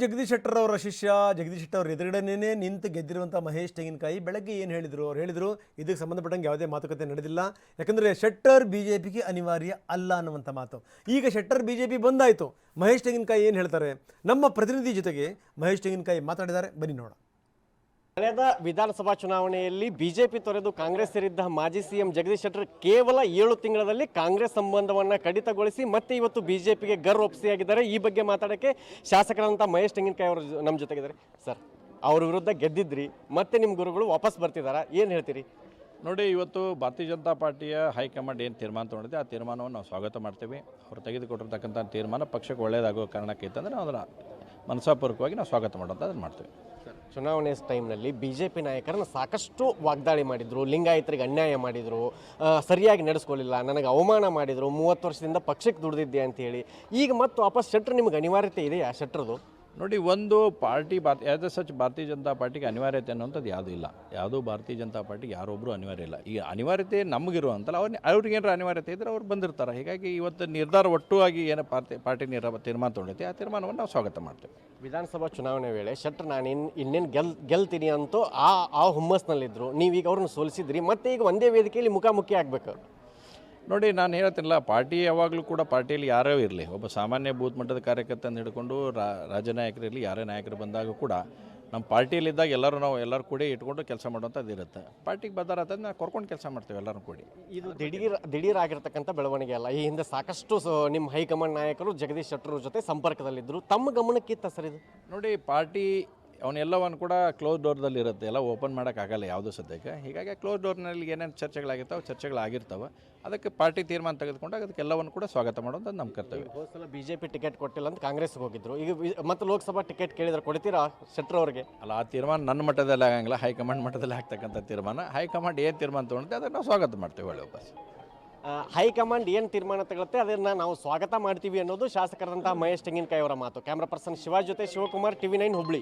ಜಗದೀಶ್ ಶೆಟ್ಟರ್ ಅವರ ಶಿಷ್ಯ, ಜಗದೀಶ್ ಶೆಟ್ಟರ್ ಅವ್ರ ಎದುರುಗಡೆನೇ ನಿಂತು ಗೆದ್ದಿರುವಂಥ ಮಹೇಶ್ ತೆಂಗಿನಕಾಯಿ ಬೆಳಗ್ಗೆ ಏನು ಹೇಳಿದರು? ಅವ್ರು ಹೇಳಿದರು, ಇದಕ್ಕೆ ಸಂಬಂಧಪಟ್ಟಂಗೆ ಯಾವುದೇ ಮಾತುಕತೆ ನಡೆದಿಲ್ಲ. ಯಾಕಂದರೆ ಶೆಟ್ಟರ್ ಬಿ ಜೆ ಪಿಗೆ ಅನಿವಾರ್ಯ ಅಲ್ಲ ಅನ್ನುವಂಥ ಮಾತು. ಈಗ ಶೆಟ್ಟರ್ ಬಿ ಜೆ ಪಿ ಬಂದಾಯಿತು. ಮಹೇಶ್ ತೆಂಗಿನಕಾಯಿ ಏನು ಹೇಳ್ತಾರೆ? ನಮ್ಮ ಪ್ರತಿನಿಧಿ ಜೊತೆಗೆ ಮಹೇಶ್ ತೆಂಗಿನಕಾಯಿ ಮಾತಾಡಿದ್ದಾರೆ. ಬನ್ನಿ ನೋಡ ಕಳೆದ ವಿಧಾನಸಭಾ ಚುನಾವಣೆಯಲ್ಲಿ ಬಿಜೆಪಿ ತೊರೆದು ಕಾಂಗ್ರೆಸ್ ಸೇರಿದ್ದ ಮಾಜಿ ಸಿಎಂ ಜಗದೀಶ್ ಶೆಟ್ಟರ್ ಕೇವಲ ಏಳು ತಿಂಗಳಲ್ಲಿ ಕಾಂಗ್ರೆಸ್ ಸಂಬಂಧವನ್ನು ಕಡಿತಗೊಳಿಸಿ ಮತ್ತೆ ಇವತ್ತು ಬಿಜೆಪಿಗೆ ಗರ್ ಒಪ್ಪಿಸಿಯಾಗಿದ್ದಾರೆ ಈ ಬಗ್ಗೆ ಮಾತಾಡೋಕ್ಕೆ ಶಾಸಕರಂತ ಮಹೇಶ್ ತೆಂಗಿನಕಾಯಿ ಅವರು ನಮ್ಮ ಜೊತೆಗಿದ್ದಾರೆ. ಸರ್, ಅವ್ರ ವಿರುದ್ಧ ಗೆದ್ದಿದ್ರಿ, ಮತ್ತೆ ನಿಮ್ಮ ಗುರುಗಳು ವಾಪಸ್ ಬರ್ತಿದ್ದಾರೆ ಏನು ಹೇಳ್ತೀರಿ? ನೋಡಿ, ಇವತ್ತು ಭಾರತೀಯ ಜನತಾ ಪಾರ್ಟಿಯ ಹೈಕಮಾಂಡ್ ಏನು ತೀರ್ಮಾನ ತೊಗೊಂಡಿದೆ, ಆ ತೀರ್ಮಾನವನ್ನು ನಾವು ಸ್ವಾಗತ ಮಾಡ್ತೀವಿ. ಅವ್ರು ತೆಗೆದುಕೊಟ್ಟಿರ್ತಕ್ಕಂಥ ತೀರ್ಮಾನ ಪಕ್ಷಕ್ಕೆ ಒಳ್ಳೆಯದಾಗೋ ಕಾರಣಕ್ಕೆ ಇತ್ತಂದರೆ ಅದನ್ನು ಮನಸಾಪೂರ್ವಕವಾಗಿ ನಾವು ಸ್ವಾಗತ ಮಾಡೋಂಥ ಅದನ್ನು ಮಾಡ್ತೀವಿ. ಚುನಾವಣೆ ಟೈಮ್ನಲ್ಲಿ ಬಿ ಜೆ ಪಿ ನಾಯಕರನ್ನ ಸಾಕಷ್ಟು ವಾಗ್ದಾಳಿ ಮಾಡಿದರು, ಲಿಂಗಾಯತರಿಗೆ ಅನ್ಯಾಯ ಮಾಡಿದರು ಸರಿಯಾಗಿ ನಡೆಸ್ಕೊಳ್ಳಿಲ್ಲ ನನಗೆ ಅವಮಾನ ಮಾಡಿದರು, ಮೂವತ್ತು ವರ್ಷದಿಂದ ಪಕ್ಷಕ್ಕೆ ದುಡಿದಿದ್ದೆ ಅಂತ ಹೇಳಿ. ಈಗ ಮತ್ತು ವಾಪಸ್ ಶೆಟ್ರ್ ನಿಮ್ಗೆ ಅನಿವಾರ್ಯತೆ ಇದೆಯಾ ಶೆಟ್ರದು? ನೋಡಿ, ಒಂದು ಪಾರ್ಟಿ ಭಾರತ ಎ ಸಚ್ ಭಾರತೀಯ ಜನತಾ ಪಾರ್ಟಿಗೆ ಅನಿವಾರ್ಯತೆ ಅನ್ನುವಂಥದ್ದು ಯಾವುದೂ ಇಲ್ಲ. ಯಾವುದೂ ಭಾರತೀಯ ಜನತಾ ಪಾರ್ಟಿಗೆ ಯಾರೊಬ್ಬರು ಅನಿವಾರ್ಯ ಇಲ್ಲ. ಈ ಅನಿವಾರ್ಯತೆ ನಮಗಿರುವಂತಲ್ಲ, ಅವ್ರು, ಅವ್ರಿಗೆ ಏನಾರ ಅನಿವಾರ್ಯತೆ ಇದ್ದರೆ ಅವ್ರು ಬಂದಿರ್ತಾರೆ. ಹೀಗಾಗಿ ಇವತ್ತು ನಿರ್ಧಾರ ಒಟ್ಟುವಾಗಿ ಏನು ಪಾರ್ಟಿ ಪಾರ್ಟಿ ನಿರ ತೀರ್ಮಾನ ತೊಗೊಂಡೈತೆ ಆ ತೀರ್ಮಾನವನ್ನು ನಾವು ಸ್ವಾಗತ ಮಾಡ್ತೇವೆ. ವಿಧಾನಸಭಾ ಚುನಾವಣೆ ವೇಳೆ ಶೆಟ್ಟರ್ ನಾನು ಇನ್, ಇನ್ನೇನು ಗೆಲ್, ಗೆಲ್ತೀನಿ ಅಂತೂ ಆ ಆ ಹುಮ್ಮಸ್ನಲ್ಲಿದ್ದರು ನೀವೀಗ ಅವ್ರನ್ನ ಸೋಲಿಸಿದ್ರಿ, ಮತ್ತೆ ಈಗ ಒಂದೇ ವೇದಿಕೆಯಲ್ಲಿ ಮುಖಾಮುಖಿ ಆಗಬೇಕು. ನೋಡಿ ನಾನು ಹೇಳ್ತೀನಲ್ಲ ಪಾರ್ಟಿ ಯಾವಾಗಲೂ ಕೂಡ ಪಾರ್ಟಿಯಲ್ಲಿ ಯಾರೇ ಇರಲಿ. ಒಬ್ಬ ಸಾಮಾನ್ಯ ಬೂತ್ ಮಟ್ಟದ ಕಾರ್ಯಕರ್ತನ ಹಿಡ್ಕೊಂಡು ರಾ ರಾಜ್ಯ ನಾಯಕರಿರಲಿ ಯಾರೇ ನಾಯಕರು ಬಂದಾಗ ಕೂಡ ನಮ್ಮ ಪಾರ್ಟಿಯಲ್ಲಿದ್ದಾಗ ಎಲ್ಲರೂ ನಾವು ಎಲ್ಲರೂ ಕೂಡಿ ಇಟ್ಕೊಂಡು ಕೆಲಸ ಮಾಡುವಂಥದ್ದು ಇರುತ್ತೆ. ಪಾರ್ಟಿಗೆ ಬದ್ದಾರ ನಾವು ಕೊರ್ಕೊಂಡು ಕೆಲಸ ಮಾಡ್ತೇವೆ ಎಲ್ಲರೂ ಕೂಡಿ. ಇದು ದಿಢೀರ್ ದಿಢೀರಾಗಿರ್ತಕ್ಕಂಥ ಬೆಳವಣಿಗೆ ಅಲ್ಲ. ಈ ಹಿಂದೆ ಸಾಕಷ್ಟು ಸೊ ನಿಮ್ಮ ಹೈಕಮಾಂಡ್ ನಾಯಕರು ಜಗದೀಶ್ ಶೆಟ್ಟರ್ ಜೊತೆ ಸಂಪರ್ಕದಲ್ಲಿದ್ದರು. ತಮ್ಮ ಗಮನಕ್ಕಿತ್ತ ಸರ್ ಇದು? ನೋಡಿ ಪಾರ್ಟಿ ಅವನ್ನೆಲ್ಲವನ್ನು ಕೂಡ ಕ್ಲೋಸ್ ಡೋರ್ದಲ್ಲಿ ಇರುತ್ತೆ. ಎಲ್ಲ ಓಪನ್ ಮಾಡೋಕ್ಕಾಗಲ್ಲ ಯಾವುದೂ ಸದ್ಯಕ್ಕೆ. ಹೀಗಾಗಿ ಕ್ಲೋಸ್ ಡೋರ್ನಲ್ಲಿ ಏನೇನು ಚರ್ಚೆಗಳಾಗಿರ್ತಾವೆ ಚರ್ಚೆಗಳಾಗಿರ್ತಾವೆ. ಅದಕ್ಕೆ ಪಾರ್ಟಿ ತೀರ್ಮಾನ ತೆಗೆದುಕೊಂಡಾಗ ಅದಕ್ಕೆಲ್ಲವನ್ನು ಕೂಡ ಸ್ವಾಗತ ಮಾಡೋದು ನಮ್ಮ ಕರ್ತವ್ಯ. ಹೋದ್ಸಲ ಬಿ ಜೆ ಪಿ ಟಿಕೆಟ್ ಕೊಟ್ಟಿಲ್ಲ ಅಂತ ಕಾಂಗ್ರೆಸ್ಗೆ ಹೋಗಿದ್ರು. ಈಗ ಮತ್ತು ಲೋಕಸಭಾ ಟಿಕೆಟ್ ಕೇಳಿದ್ರೆ ಕೊಡ್ತೀರಾ ಶೆಟ್ಟರ್ ಅವ್ರಿಗೆ? ಅಲ್ಲ ಆ ತೀರ್ಮಾನ ನನ್ನ ಮಟ್ಟದಲ್ಲಿ ಆಗಂಗಿಲ್ಲ. ಹೈಕಮಾಂಡ್ ಮಟ್ಟದಲ್ಲಿ ಆಗ್ತಕ್ಕಂಥ ತೀರ್ಮಾನ. ಹೈಕಮಾಂಡ್ ಏನು ತೀರ್ಮಾನ ತೊಗೊಂಡಿದೆ ಅದನ್ನು ನಾವು ಸ್ವಾಗತ ಮಾಡ್ತೇವೆ ಒಳ್ಳೆ ವಾಪಸ್ ಆ, ಹೈಕಮಾಂಡ್ ಏನು ತೀರ್ಮಾನ ತಗೊಳುತ್ತೆ ಅದನ್ನು ನಾವು ಸ್ವಾಗತ ಮಾಡ್ತೀವಿ ಅನ್ನೋದು ಶಾಸಕರಂತಹ ಮಹೇಶ್ ತೆಂಗಿನಕಾಯಿ ಅವರ ಮಾತು. ಕ್ಯಾಮ್ರಾ ಪರ್ಸನ್ ಶಿವ ಜೊತೆ ಶಿವಕುಮಾರ್ ಟಿವಿ ನೈನ್ ಹುಬ್ಳಿ